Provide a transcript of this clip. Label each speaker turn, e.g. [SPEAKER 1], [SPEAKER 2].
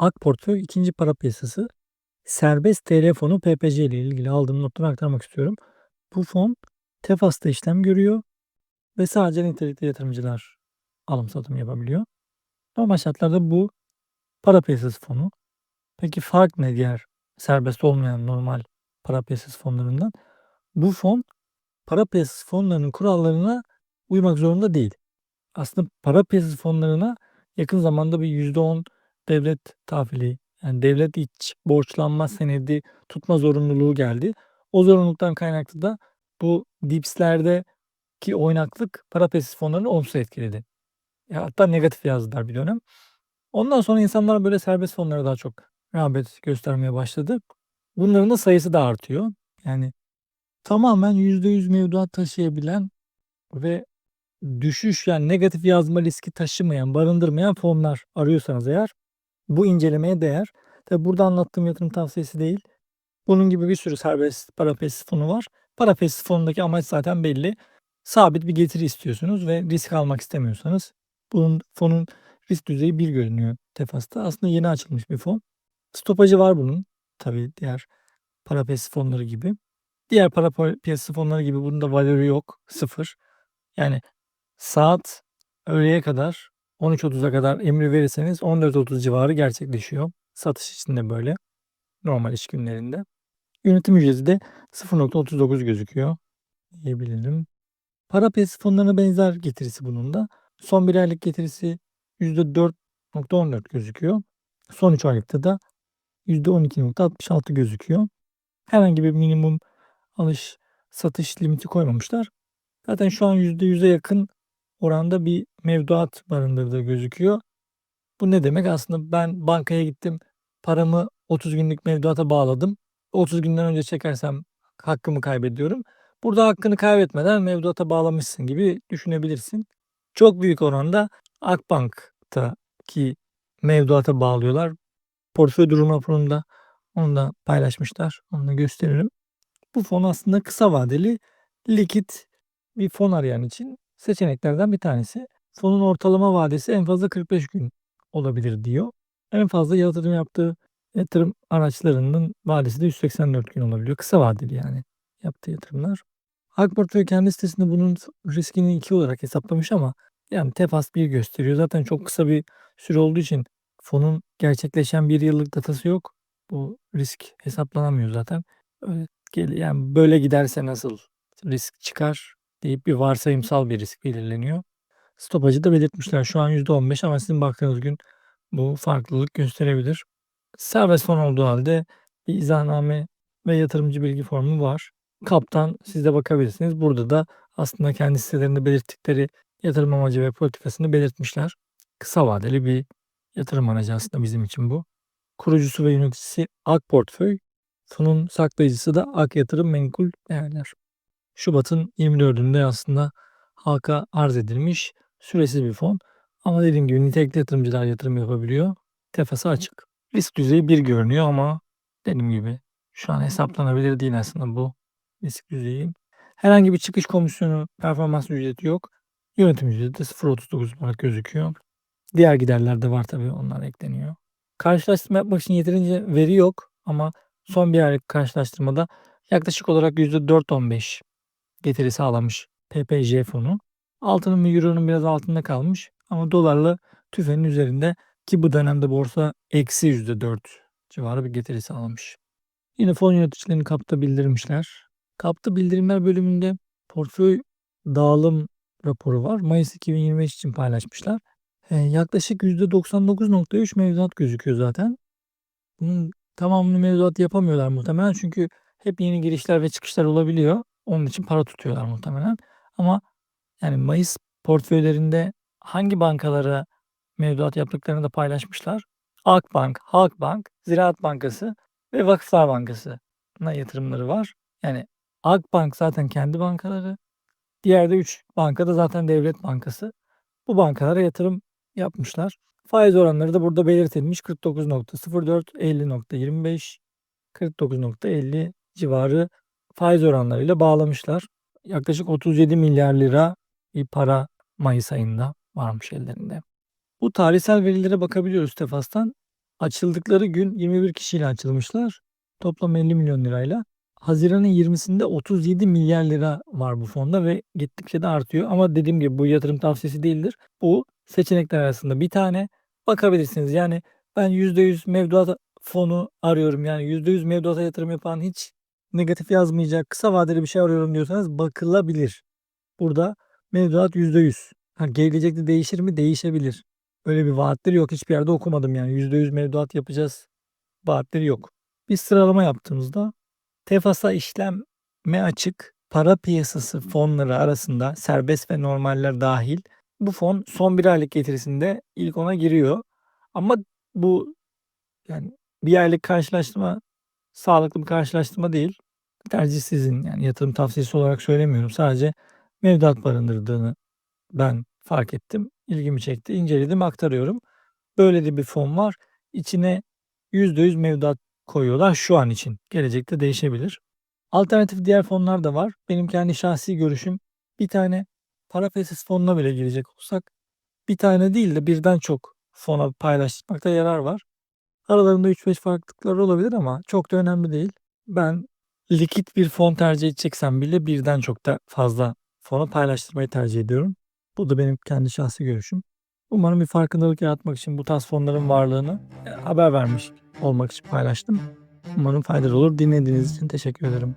[SPEAKER 1] Ak Portföy ikinci para piyasası. Serbest TL fonu PPC ile ilgili aldığım notları aktarmak istiyorum. Bu fon Tefas'ta işlem görüyor ve sadece nitelikli yatırımcılar alım satım yapabiliyor. Normal şartlarda bu para piyasası fonu. Peki fark ne diğer serbest olmayan normal para piyasası fonlarından? Bu fon para piyasası fonlarının kurallarına uymak zorunda değil. Aslında para piyasası fonlarına yakın zamanda bir %10 devlet tahvili, yani devlet iç borçlanma senedi tutma zorunluluğu geldi. O zorunluluktan kaynaklı da bu dipslerdeki oynaklık para piyasası fonlarını olumsuz etkiledi. Ya hatta negatif yazdılar bir dönem. Ondan sonra insanlar böyle serbest fonlara daha çok rağbet göstermeye başladı. Bunların da sayısı da artıyor. Yani tamamen %100 mevduat taşıyabilen ve düşüş yani negatif yazma riski taşımayan, barındırmayan fonlar arıyorsanız eğer bu incelemeye değer. Tabi burada anlattığım yatırım tavsiyesi değil. Bunun gibi bir sürü serbest para piyasası fonu var. Para piyasası fonundaki amaç zaten belli. Sabit bir getiri istiyorsunuz ve risk almak istemiyorsanız bunun fonun risk düzeyi bir görünüyor Tefas'ta. Aslında yeni açılmış bir fon. Stopajı var bunun. Tabii diğer para piyasası fonları gibi. Diğer para piyasası fonları gibi bunun da valörü yok. Sıfır. Yani saat öğleye kadar 13.30'a kadar emri verirseniz 14.30 civarı gerçekleşiyor. Satış için de böyle. Normal iş günlerinde. Yönetim ücreti de 0.39 gözüküyor diyebilirim. Para piyasası fonlarına benzer getirisi bunun da. Son bir aylık getirisi %4.14 gözüküyor. Son 3 aylıkta da %12.66 gözüküyor. Herhangi bir minimum alış satış limiti koymamışlar. Zaten şu an %100'e yakın oranda bir mevduat barındırdığı gözüküyor. Bu ne demek? Aslında ben bankaya gittim. Paramı 30 günlük mevduata bağladım. 30 günden önce çekersem hakkımı kaybediyorum. Burada hakkını kaybetmeden mevduata bağlamışsın gibi düşünebilirsin. Çok büyük oranda Akbank'taki mevduata bağlıyorlar. Portföy durum raporunda onu da paylaşmışlar. Onu da gösteririm. Bu fon aslında kısa vadeli likit bir fon arayan için seçeneklerden bir tanesi. Fonun ortalama vadesi en fazla 45 gün olabilir diyor. En fazla yatırım yaptığı yatırım araçlarının vadesi de 184 gün olabiliyor. Kısa vadeli yani yaptığı yatırımlar. Halk Portföy kendi sitesinde bunun riskini 2 olarak hesaplamış ama yani Tefas 1 gösteriyor. Zaten çok kısa bir süre olduğu için fonun gerçekleşen bir yıllık datası yok. Bu risk hesaplanamıyor zaten. Öyle, yani böyle giderse nasıl risk çıkar deyip bir varsayımsal bir risk belirleniyor. Stopajı da belirtmişler. Şu an %15 ama sizin baktığınız gün bu farklılık gösterebilir. Serbest fon olduğu halde bir izahname ve yatırımcı bilgi formu var. Kaptan siz de bakabilirsiniz. Burada da aslında kendi sitelerinde belirttikleri yatırım amacı ve politikasını belirtmişler. Kısa vadeli bir yatırım aracı aslında bizim için bu. Kurucusu ve yöneticisi Ak Portföy. Fonun saklayıcısı da Ak Yatırım Menkul Değerler. Şubat'ın 24'ünde aslında halka arz edilmiş süresiz bir fon. Ama dediğim gibi nitelikli yatırımcılar yatırım yapabiliyor. Tefası açık. Risk düzeyi bir görünüyor ama dediğim gibi şu an hesaplanabilir değil aslında bu risk düzeyi. Herhangi bir çıkış komisyonu, performans ücreti yok. Yönetim ücreti de 0.39 olarak gözüküyor. Diğer giderler de var tabii onlar ekleniyor. Karşılaştırma yapmak için yeterince veri yok ama son bir aylık karşılaştırmada yaklaşık olarak %4.15 getiri sağlamış PPJ fonu. Altının ve euronun biraz altında kalmış ama dolarla tüfenin üzerinde ki bu dönemde borsa eksi %4 civarı bir getiri sağlamış. Yine fon yöneticilerini kapta bildirmişler. Kapta bildirimler bölümünde portföy dağılım raporu var. Mayıs 2025 için paylaşmışlar. Ee, yaklaşık %99.3 mevduat gözüküyor zaten. Bunun tamamını mevduat yapamıyorlar muhtemelen çünkü hep yeni girişler ve çıkışlar olabiliyor. Onun için para tutuyorlar muhtemelen. Ama yani Mayıs portföylerinde hangi bankalara mevduat yaptıklarını da paylaşmışlar. Akbank, Halkbank, Ziraat Bankası ve Vakıflar Bankası'na yatırımları var. Yani Akbank zaten kendi bankaları. Diğer de 3 banka da zaten devlet bankası. Bu bankalara yatırım yapmışlar. Faiz oranları da burada belirtilmiş. 49.04, 50.25, 49.50 civarı faiz oranlarıyla bağlamışlar. Yaklaşık 37 milyar lira bir para Mayıs ayında varmış ellerinde. Bu tarihsel verilere bakabiliyoruz Tefas'tan. Açıldıkları gün 21 kişiyle açılmışlar. Toplam 50 milyon lirayla. Haziran'ın 20'sinde 37 milyar lira var bu fonda ve gittikçe de artıyor. Ama dediğim gibi bu yatırım tavsiyesi değildir. Bu seçenekler arasında bir tane bakabilirsiniz. Yani ben %100 mevduat fonu arıyorum. Yani %100 mevduata yatırım yapan hiç negatif yazmayacak kısa vadeli bir şey arıyorum diyorsanız bakılabilir. Burada mevduat %100. Ha, gelecekte değişir mi? Değişebilir. Öyle bir vaatleri yok. Hiçbir yerde okumadım yani. %100 mevduat yapacağız vaatleri yok. Biz sıralama yaptığımızda TEFAS'a işleme açık para piyasası fonları arasında serbest ve normaller dahil bu fon son bir aylık getirisinde ilk ona giriyor. Ama bu yani bir aylık karşılaştırma sağlıklı bir karşılaştırma değil. Tercih sizin yani yatırım tavsiyesi olarak söylemiyorum. Sadece mevduat barındırdığını ben fark ettim. İlgimi çekti. inceledim, aktarıyorum. Böyle de bir fon var. İçine %100 mevduat koyuyorlar şu an için. Gelecekte değişebilir. Alternatif diğer fonlar da var. Benim kendi şahsi görüşüm bir tane para piyasası fonuna bile girecek olsak bir tane değil de birden çok fona paylaştırmakta yarar var. Aralarında 3-5 farklılıklar olabilir ama çok da önemli değil. Ben likit bir fon tercih edeceksem bile birden çok da fazla fona paylaştırmayı tercih ediyorum. Bu da benim kendi şahsi görüşüm. Umarım bir farkındalık yaratmak için bu tarz fonların varlığını e, haber vermiş olmak için paylaştım. Umarım faydalı olur. Dinlediğiniz için teşekkür ederim.